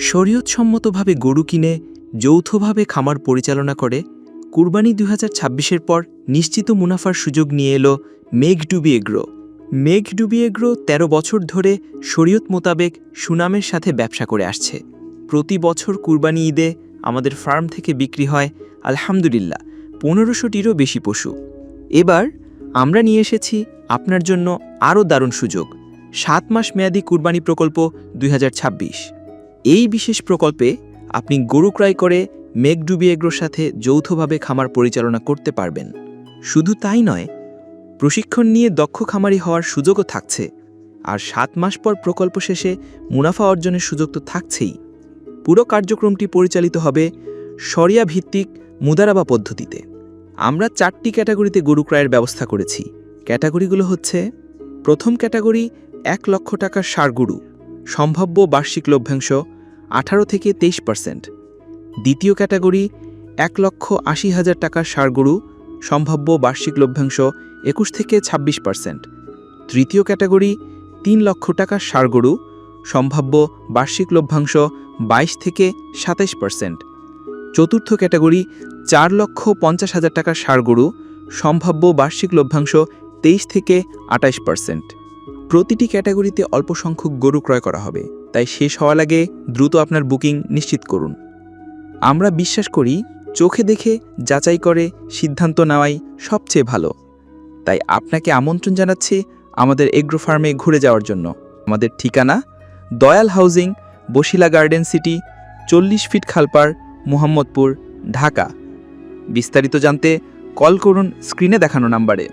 শরীয়তসম্মতভাবে গরু কিনে, যৌথভাবে খামার পরিচালনা করে, কুরবানি দু হাজার পর নিশ্চিত মুনাফার সুযোগ নিয়ে এলো মেঘডুবি এগ্রো। মেঘডুবি এগ্রো ১৩ বছর ধরে শরীয়ত মোতাবেক সুনামের সাথে ব্যবসা করে আসছে। প্রতি বছর কুরবানি ঈদে আমাদের ফার্ম থেকে বিক্রি হয়, আলহামদুলিল্লাহ, পনেরোশোটিরও বেশি পশু। এবার আমরা নিয়ে এসেছি আপনার জন্য আরও দারুণ সুযোগ। সাত মাস মেয়াদি কুরবানি প্রকল্প দুই হাজার ছাব্বিশ। এই বিশেষ প্রকল্পে আপনি গরু ক্রয় করে মেঘডুবি এগ্রোর সাথে যৌথভাবে খামার পরিচালনা করতে পারবেন। শুধু তাই নয়, প্রশিক্ষণ নিয়ে দক্ষ খামারি হওয়ার সুযোগও থাকছে আর সাত মাস পর প্রকল্প শেষে মুনাফা অর্জনের সুযোগ তো থাকছেই। পুরো কার্যক্রমটি পরিচালিত হবে সরিয়া ভিত্তিক মুদারাবা পদ্ধতিতে। আমরা চারটি ক্যাটাগরিতে গরু ক্রয়ের ব্যবস্থা করেছি। ক্যাটাগরিগুলো হচ্ছে, প্রথম ক্যাটাগরি এক লক্ষ টাকার সার গরু, সম্ভাব্য বার্ষিক লভ্যাংশ আঠারো থেকে তেইশ পার্সেন্ট। দ্বিতীয় ক্যাটাগরি, এক লক্ষ আশি হাজার টাকার সার গরু সম্ভাব্য বার্ষিক লভ্যাংশ একুশ থেকে ২৬ পার্সেন্ট। তৃতীয় ক্যাটাগরি, তিন লক্ষ টাকার সার গরু সম্ভাব্য বার্ষিক লভ্যাংশ বাইশ থেকে সাতাইশ পার্সেন্ট। চতুর্থ ক্যাটাগরি, চার লক্ষ পঞ্চাশ হাজার টাকার সার গরু সম্ভাব্য বার্ষিক লভ্যাংশ তেইশ থেকে আটাইশ পার্সেন্ট। প্রতিটি ক্যাটাগরিতে অল্প সংখ্যক গরু ক্রয় করা হবে। তাই শেষ হওয়ার আগে দ্রুত আপনার বুকিং নিশ্চিত করুন। আমরা বিশ্বাস করি, চোখে দেখে যাচাই করে সিদ্ধান্ত নেওয়াই সবচেয়ে ভালো। তাই আপনাকে আমন্ত্রণ জানাচ্ছি আমাদের এগ্রো ফার্মে ঘুরে যাওয়ার জন্য। আমাদের ঠিকানা Dayal housing, Bashila garden city, চল্লিশ ফিট খালপার মোহাম্মদপুর, ঢাকা। বিস্তারিত জানতে কল করুন স্ক্রিনে দেখানো নাম্বারে।